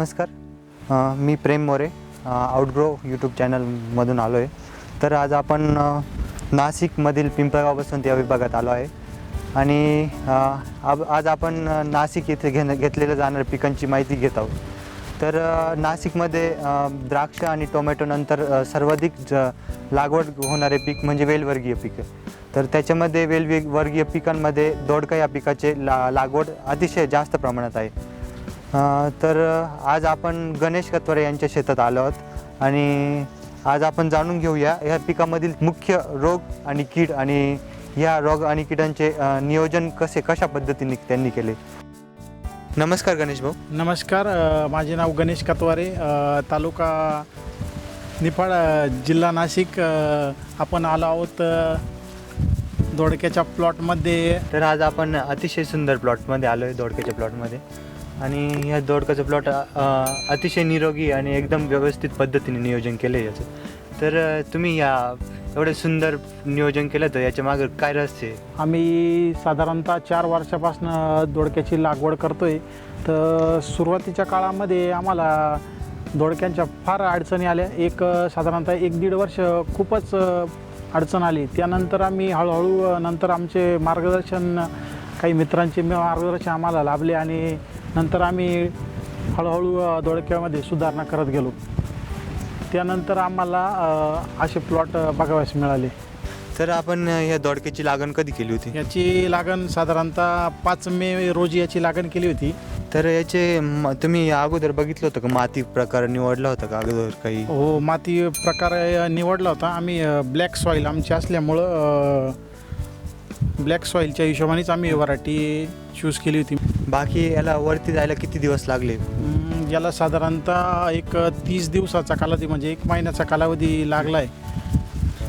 नमस्कार. मी Prem More outgrow YouTube चॅनलमधून आलो आहे तर आज आपण नाशिकमधील पिंपळगावपासून त्या विभागात आलो आहे. आणि आब आज आपण नाशिक येथे घेणं घेतलेल्या जाणाऱ्या पिकांची माहिती घेत आहोत. तर नाशिकमध्ये द्राक्ष आणि टोमॅटोनंतर सर्वाधिक ज लागवड होणारे पीक म्हणजे वेलवर्गीय पीक तर त्याच्यामध्ये वेलवे वर्गीय पिकांमध्ये दोडका या पिकाचे ला लागवड अतिशय जास्त प्रमाणात आहे. तर आज आपण गणेश कत्वरे यांच्या शेतात आलो आहोत आणि आज आपण जाणून घेऊया या पिकामधील मुख्य रोग आणि कीड आणि या रोग आणि किडांचे नियोजन कसे कशा पद्धतीने त्यांनी केले? नमस्कार गणेश भाऊ. नमस्कार माझे नाव गणेश कतवारे तालुका निफाड जिल्हा नाशिक आपण आलो आहोत दोडक्याच्या प्लॉटमध्ये. तर आज आपण अतिशय सुंदर प्लॉटमध्ये आलो आहे दोडक्याच्या प्लॉटमध्ये. आणि ह्या दोडक्याचं प्लॉट अतिशय निरोगी आणि एकदम व्यवस्थित पद्धतीने नियोजन केलं आहे याचं. तर तुम्ही या एवढे सुंदर नियोजन केलं तर याच्या मागे काय रहस्य आम्ही साधारणतः चार वर्षापासून दोडक्याची लागवड करतोय. तर सुरुवातीच्या काळामध्ये आम्हाला दोडक्यांच्या फार अडचणी आल्या. एक साधारणतः एक दीड वर्ष खूपच अडचण आली. त्यानंतर आम्ही हळूहळू नंतर आमचे मार्गदर्शन काही मित्रांचे मार्गदर्शन आम्हाला लाभले आणि नंतर आम्ही हळूहळू दोडक्यामध्ये सुधारणा करत गेलो. त्यानंतर आम्हाला असे प्लॉट बघावयास मिळाले. तर आपण ह्या दोडक्याची लागण कधी केली होती? याची लागण साधारणतः पाच मे रोजी याची लागण केली होती. तर याचे म- तुम्ही या अगोदर बघितलं होतं का? माती प्रकार निवडला होता का अगोदर काही? हो माती प्रकार अ, निवडला होता. आम्ही ब्लॅक सॉईल आमची असल्यामुळं ब्लॅक सॉईलच्या हिशोबानेच आम्ही व्हरायटी चूज केली होती. बाकी याला वरती जायला किती दिवस लागले? अं, याला साधारणतः एक तीस दिवसाचा कालावधी म्हणजे एक महिन्याचा कालावधी लागला आहे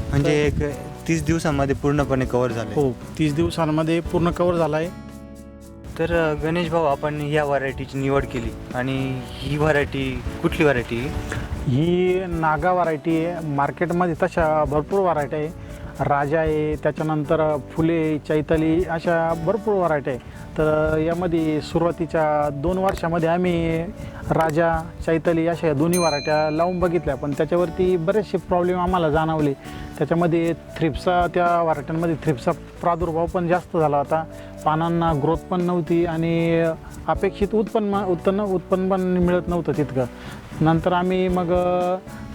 म्हणजे एक तीस दिवसामध्ये पूर्णपणे कव्हर झाले हो तीस दिवसांमध्ये पूर्ण कवर झाला आहे तर अ, गणेश भाऊ आपण या व्हरायटीची निवड केली. आणि ही व्हरायटी कुठली व्हरायटी ही नागा व्हरायटी आहे. मार्केटमध्ये तशा भरपूर व्हरायटी आहे. राजा आहे त्याच्यानंतर फुले चैताली अशा भरपूर व्हरायटी आहे. तर यामध्ये सुरुवातीच्या दोन वर्षामध्ये आम्ही राजा चैताली अशा या दोन्ही व्हरायट्या लावून बघितल्या. पण त्याच्यावरती बरेचसे प्रॉब्लेम आम्हाला जाणवले. त्याच्यामध्ये थ्रिप्सा त्या व्हरायट्यांमध्ये थ्रिप्सा प्रादुर्भाव पण जास्त झाला होता. पानांना ग्रोथ पण नव्हती आणि अपेक्षित उत्पन्न उत्पन्न उत्पन्न पण मिळत नव्हतं तितकं. नंतर आम्ही मग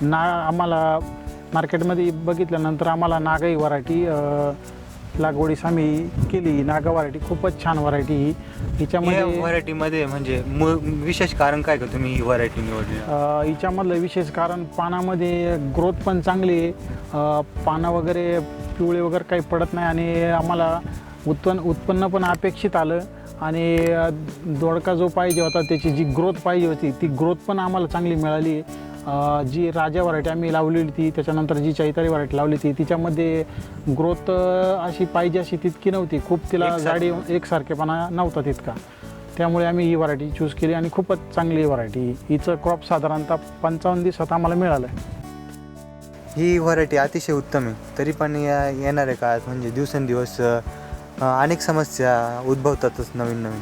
ना आम्हाला मार्केटमध्ये बघितल्यानंतर आम्हाला नागाई व्हरायटी लागवडीस आम्ही केली. नागा व्हरायटी खूपच छान व्हरायटी ही. हिच्यामध्ये व्हरायटीमध्ये म्हणजे मु- विशेष कारण काय का तुम्ही ही व्हरायटी निवडली? हिच्यामधलं विशेष कारण पानामध्ये ग्रोथ पण चांगली आहे. पानं वगैरे पिवळे वगैरे काही पडत नाही आणि आम्हाला उत्पन्न उत्पन्न पण अपेक्षित आलं. आणि दोडका जो पाहिजे होता त्याची जी ग्रोथ पाहिजे होती ती ग्रोथ पण आम्हाला चांगली मिळाली. अ, जी राजा व्हरायटी आम्ही लावलेली ती त्याच्यानंतर जी चैतारी व्हरायटी लावली ती तिच्यामध्ये ग्रोथ अशी पाहिजे अशी तितकी नव्हती. खूप तिला जाडी एकसारखेपणा नव्हता तितका. त्यामुळे आम्ही ही व्हरायटी चूज केली आणि खूपच चांगली व्हरायटी हिचं क्रॉप साधारणतः पंचावन्न दिवसात आम्हाला मिळालं. ही व्हरायटी अतिशय उत्तम आहे. तरी पण या येणाऱ्या काळात म्हणजे दिवसेंदिवस अनेक समस्या उद्भवतातच नवीन नवीन.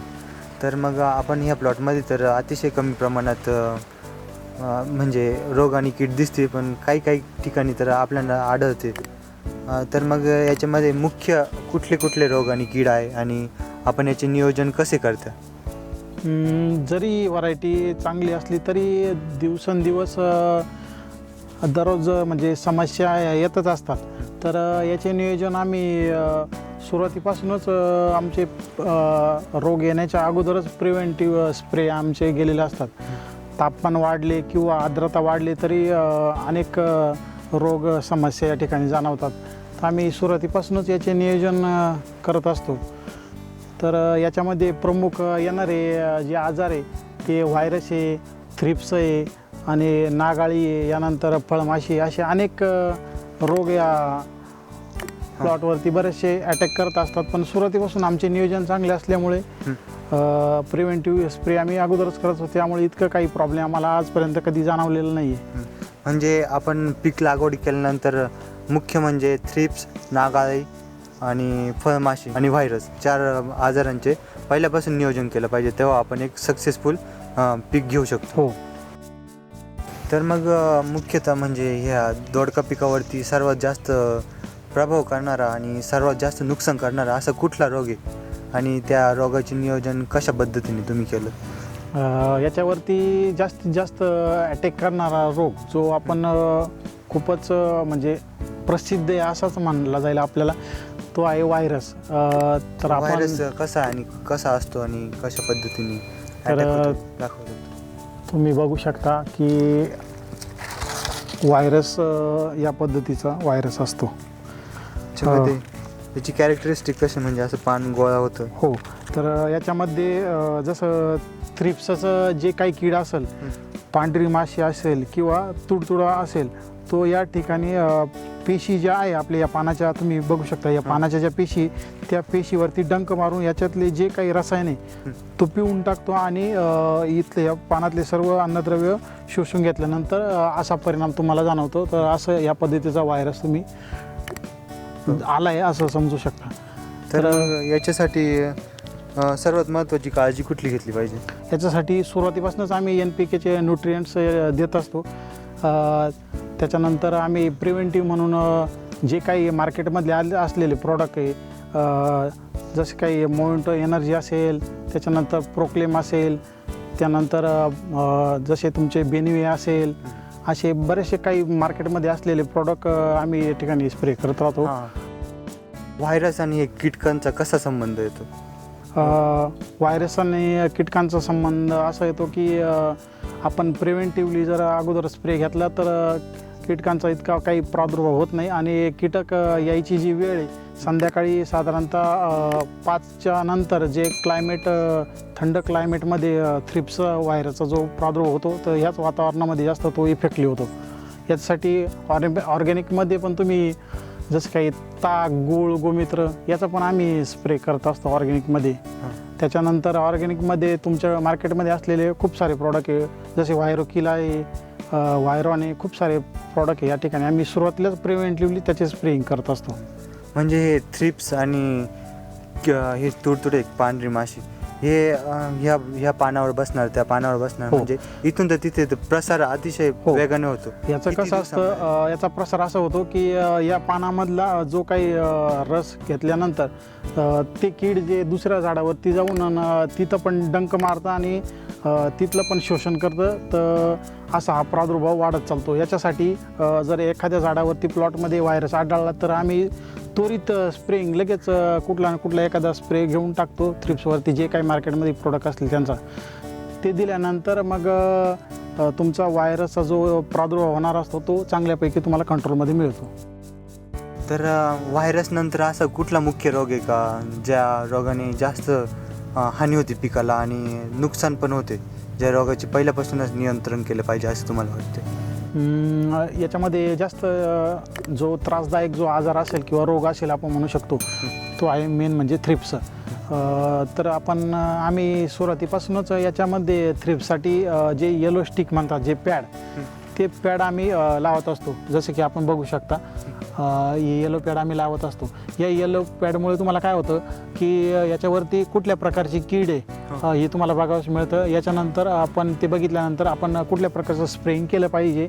तर मग आपण ह्या प्लॉटमध्ये तर अतिशय कमी प्रमाणात म्हणजे रोग आणि कीड दिसते पण काही काही ठिकाणी तर आपल्याला आढळते. तर मग याच्यामध्ये मुख्य कुठले कुठले रोग आणि कीड आहे आणि आपण याचे नियोजन कसे करता? जरी व्हरायटी चांगली असली तरी दिवसेंदिवस दररोज म्हणजे समस्या येतच असतात. तर याचे नियोजन आम्ही सुरुवातीपासूनच आमचे रोग येण्याच्या अगोदरच प्रिव्हेंटिव्ह स्प्रे आमचे गेलेले असतात. तापमान वाढले किंवा आर्द्रता वाढली तरी अनेक रोग समस्या या ठिकाणी जाणवतात. तर आम्ही सुरुवातीपासूनच याचे नियोजन करत असतो. तर याच्यामध्ये प्रमुख येणारे जे आजार आहे ते व्हायरस आहे थ्रिप्स आहे आणि नागाळी आहे यानंतर फळमाशी असे अनेक रोग या प्लॉटवरती बरेचसे अटॅक करत असतात. पण सुरुवातीपासून आमचे नियोजन चांगले असल्यामुळे प्रिव्हेंटिव्ह स्प्रे आम्ही अगोदरच करत होतो. त्यामुळे इतकं काही प्रॉब्लेम आम्हाला आजपर्यंत कधी जाणवलेलं नाही आहे म्हणजे आपण पीक लागवड केल्यानंतर मुख्य म्हणजे थ्रिप्स नागाळी आणि फळमाशी आणि व्हायरस चार आजारांचे पहिल्यापासून नियोजन केलं पाहिजे. तेव्हा आपण एक सक्सेसफुल पीक घेऊ शकतो. हो. तर मग मुख्यतः म्हणजे ह्या दोडका पिकावरती सर्वात जास्त प्रभाव करणारा आणि सर्वात जास्त नुकसान करणारा असा कुठला रोग आहे? आणि त्या रोगाचे नियोजन कशा पद्धतीने तुम्ही केलं? अ, याच्यावरती जास्तीत जास्त अटॅक करणारा रोग जो आपण अ, खूपच अ, म्हणजे प्रसिद्ध आहे असाच मानला जाईल आपल्याला तो आहे व्हायरस अ, तर आपण व्हायरस कसा आहे आणि कसा असतो आणि कशा पद्धतीने तर, attack होतो? दाखवतो. तुम्ही बघू शकता की व्हायरस अ, या पद्धतीचा व्हायरस असतो. त्याच्यामध्ये त्याची कॅरेक्टरिस्टिक कशी? म्हणजे असं पान गोळा होतं. हो तर याच्यामध्ये अ, जसं थ्रिप्सचं जे काही कीड असेल पांढरी माशी असेल किंवा तुडतुडा असेल तो या ठिकाणी अ, पेशी ज्या आहे आपल्या या पानाच्या तुम्ही बघू शकता या पानाच्या ज्या पेशी त्या पेशीवरती डंक मारून याच्यातले जे काही रसायन आहे तो पिऊन टाकतो आणि अ, इथले या पानातले सर्व अन्नद्रव्य शोषून घेतल्यानंतर अ, असा परिणाम तुम्हाला जाणवतो. तर असं या पद्धतीचा व्हायरस तुम्ही आला आहे असं समजू शकता. तर याच्यासाठी अं, सर्वात महत्त्वाची काळजी कुठली घेतली पाहिजे? याच्यासाठी सुरुवातीपासूनच आम्ही एन पी केचे न्यूट्रियंट्स देत असतो. अ, त्याच्यानंतर आम्ही प्रिव्हेंटिव्ह म्हणून अ, जे काही मार्केटमधले आले असलेले प्रॉडक्ट आहे अ, जसे काही मोमेंटो एनर्जी असेल त्याच्यानंतर प्रोक्लेम असेल त्यानंतर अ, जसे तुमचे बेनिवे असेल असे बरेचसे काही मार्केटमध्ये असलेले प्रॉडक्ट आम्ही या ठिकाणी स्प्रे करत राहतो. व्हायरस आणि हे कीटकांचा कसा संबंध येतो? व्हायरस आणि कीटकांचा संबंध असा येतो की आपण प्रिव्हेंटिव्हली जर अगोदर स्प्रे घेतला तर कीटकांचा इतका काही प्रादुर्भाव होत नाही. आणि कीटक यायची जी वेळ आहे संध्याकाळी साधारणतः पाचच्या नंतर जे क्लायमेट थंड क्लायमेटमध्ये थ्रिप्स व्हायरसचा जो प्रादुर्भाव होतो तर ह्याच वातावरणामध्ये जास्त तो इफेक्टली होतो याच्यासाठी ऑर्गॅ ऑर्गॅनिकमध्ये पण तुम्ही जसं काही ताक गूळ गोमित्र याचा पण आम्ही स्प्रे करत असतो ऑर्गॅनिकमध्ये. त्याच्यानंतर ऑर्गॅनिकमध्ये तुमच्या मार्केटमध्ये असलेले खूप सारे प्रॉडक्ट आहे. जसे व्हायरो किला आहे व्हायरॉन आहे खूप सारे प्रॉडक्ट आहे. या ठिकाणी आम्ही सुरुवातीलाच प्रिव्हेंटिव्हली त्याचे स्प्रेइंग करत असतो. म्हणजे हे थ्रिप्स आणि हे तुडतुडे पांढरी माशी हे ह्या ह्या पानावर बसणार त्या पानावर बसणार हो. म्हणजे इथून तर तिथे ते प्रसार अतिशय हो. वेगाने होतो याचं कसं असतं याचा प्रसार असा होतो की या पानामधला जो काही रस घेतल्यानंतर ते कीड जे दुसऱ्या झाडावरती जाऊन तिथं पण डंक मारतं आणि तिथलं पण शोषण करतं तर असा हा प्रादुर्भाव वाढत चालतो याच्यासाठी जर एखाद्या झाडावरती प्लॉटमध्ये व्हायरस आढळला तर आम्ही त्वरित स्प्रेंग लगेच कुठला ना कुठला एखादा स्प्रे घेऊन टाकतो. थ्रिप्सवरती जे काही मार्केटमध्ये प्रोडक्ट असतील त्यांचा. ते दिल्यानंतर मग तुमचा व्हायरसचा जो प्रादुर्भाव होणार असतो तो चांगल्यापैकी तुम्हाला कंट्रोलमध्ये मिळतो. तर व्हायरस नंतर असा कुठला मुख्य रोग आहे का? ज्या रोगाने जास्त हानी होते पिकाला आणि नुकसान पण होते. ज्या रोगाचे पहिल्यापासूनच नियंत्रण केलं पाहिजे असं तुम्हाला वाटते याच्यामध्ये जास्त जो त्रासदायक जो आजार असेल किंवा रोग असेल आपण म्हणू शकतो तो आहे मेन म्हणजे थ्रिप्स तर आपण आम्ही सुरुवातीपासूनच याच्यामध्ये थ्रिप्ससाठी जे येलो स्टिक म्हणतात जे पॅड ते पॅड आम्ही लावत असतो. जसं की आपण बघू शकता येलो पॅड आम्ही लावत असतो. या येलो पॅडमुळे तुम्हाला काय होतं की याच्यावरती कुठल्या प्रकारची कीड आहे हो. हे. तुम्हाला बघावं मिळतं. याच्यानंतर आपण ते बघितल्यानंतर आपण कुठल्या प्रकारचं स्प्रेइंग केलं पाहिजे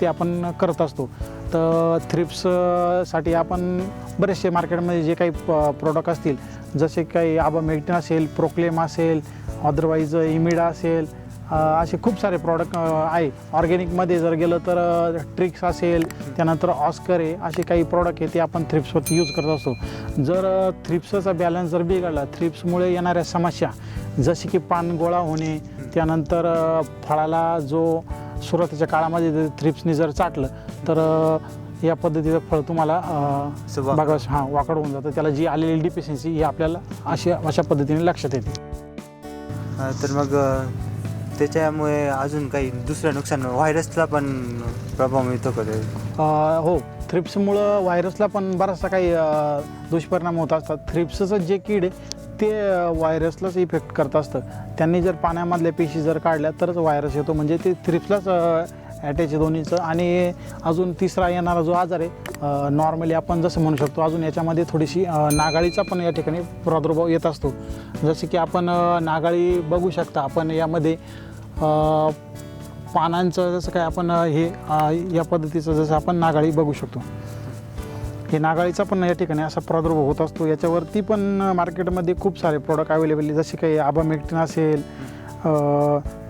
ते आपण करत असतो. तर थ्रिप्ससाठी आपण बरेचसे मार्केटमध्ये जे काही प्रोडक्ट असतील जसे काही आबामेक्टिन असेल प्रोक्लेम असेल अदरवाईज इमिडा असेल असे खूप सारे प्रॉडक्ट आहे. ऑर्गॅनिकमध्ये जर गेलं तर ट्रिक्स असेल त्यानंतर ऑस्कर आहे असे काही प्रॉडक्ट आहे ते आपण थ्रिप्सवरती यूज करत असतो. जर थ्रिप्सचा बॅलन्स जर बिघडला थ्रिप्समुळे येणाऱ्या समस्या जसे की पान गोळा होणे त्यानंतर फळाला जो सुरुवातीच्या काळामध्ये थ्रिप्सनी जर चाटलं तर या पद्धतीचं फळ तुम्हाला. बघा हां वाकड होऊन जातं. त्याला जी आलेली डिफिशियन्सी ही आपल्याला अशी अशा पद्धतीने लक्षात येते. तर मग त्याच्यामुळे अजून काही दुसरं नुकसान व्हायरसला पण प्रभाव मिळतो का ते? अ, हो थ्रिप्समुळं व्हायरसला पण बराचसा काही अ, दुष्परिणाम होत असतात. थ्रिप्सचं जे कीड आहे ते अ, व्हायरसलाच इफेक्ट करत असतं. त्यांनी जर पाण्यामधल्या पेशी जर काढल्या तरच व्हायरस येतो. म्हणजे ते थ्रिप्सलाच ॲटॅच दोन्हीचं. आणि अजून तिसरा येणारा जो आजार आहे नॉर्मली आपण जसं म्हणू शकतो अजून याच्यामध्ये थोडीशी नागाळीचा पण या ठिकाणी प्रादुर्भाव येत असतो. जसे की आपण नागाळी बघू शकता आपण यामध्ये पानांचं जसं काय आपण हे या पद्धतीचं जसं आपण नागाळी बघू शकतो. हे नागाळीचा पण या ठिकाणी असा प्रादुर्भाव होत असतो. याच्यावरती पण मार्केटमध्ये खूप सारे प्रोडक्ट अवेलेबल आहे जसे काही आबामेक्टिन असेल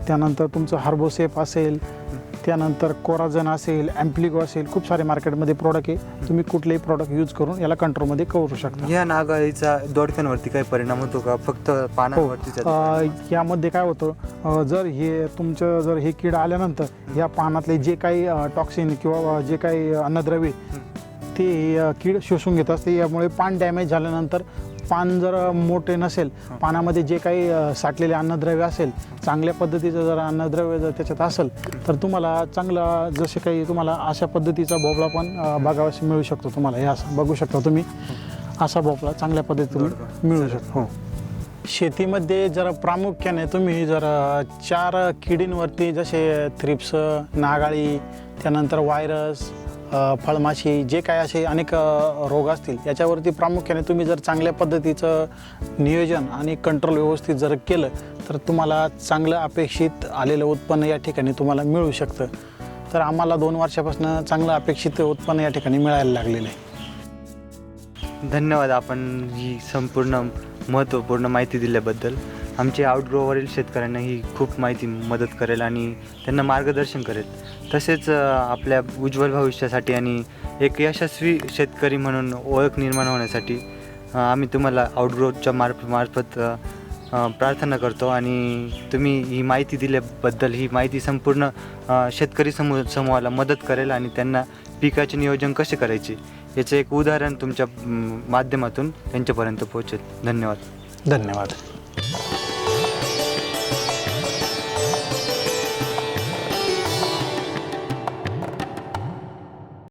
त्यानंतर तुमचं हार्बोसेप असेल त्यानंतर कोराजन असेल ॲम्प्लिगो असेल खूप सारे मार्केटमध्ये प्रोडक्ट आहे. तुम्ही कुठलेही प्रोडक्ट यूज करून याला कंट्रोलमध्ये करू शकता. या नागाळीचा दोडक्यांवरती काही परिणाम होतो का? फक्त हो. पानांवरती अ, यामध्ये काय होतं जर हे तुमचं जर हे कीड आल्यानंतर या पानातले जे काही टॉक्सिन किंवा जे काही अन्नद्रव्य ते कीड शोषून घेत असते. यामुळे पान डॅमेज झाल्यानंतर पान जर मोठे नसेल पानामध्ये जे काही साठलेले अन्नद्रव्य असेल चांगल्या पद्धतीचं जर अन्नद्रव्य जर त्याच्यात असेल तर तुम्हाला चांगला जसे काही तुम्हाला अशा पद्धतीचा भोपळा पण बघावास मिळू शकतो तुम्हाला. हे असं बघू शकता तुम्ही. असा भोपळा चांगल्या पद्धतीने मिळू शकतो. हो. शेतीमध्ये जर प्रामुख्याने तुम्ही जर चार किडींवरती जसे थ्रिप्स नागाळी त्यानंतर व्हायरस फळमाशी जे काय असे अनेक रोग असतील याच्यावरती प्रामुख्याने तुम्ही जर चांगल्या पद्धतीचं नियोजन आणि कंट्रोल व्यवस्थित जर केलं तर तुम्हाला चांगलं अपेक्षित आलेलं उत्पन्न या ठिकाणी तुम्हाला मिळू शकतं. तर आम्हाला दोन वर्षापासून चांगलं अपेक्षित उत्पन्न या ठिकाणी मिळायला लागलेलं आहे. धन्यवाद आपण ही संपूर्ण महत्त्वपूर्ण माहिती दिल्याबद्दल. आमचे आउटग्रोवरील शेतकऱ्यांना ही खूप माहिती मदत करेल आणि त्यांना मार्गदर्शन करेल. तसेच आपल्या उज्ज्वल भविष्यासाठी आणि एक यशस्वी शेतकरी म्हणून ओळख निर्माण होण्यासाठी आम्ही तुम्हाला आउटग्रोच्या मार्फ मार्फत प्रार्थना करतो आणि तुम्ही ही माहिती दिल्याबद्दल ही माहिती संपूर्ण शेतकरी समूह समूहाला मदत करेल आणि त्यांना पिकाचे नियोजन कसे करायचे याचं एक उदाहरण तुमच्या माध्यमातून त्यांच्यापर्यंत पोहोचेल. धन्यवाद. धन्यवाद.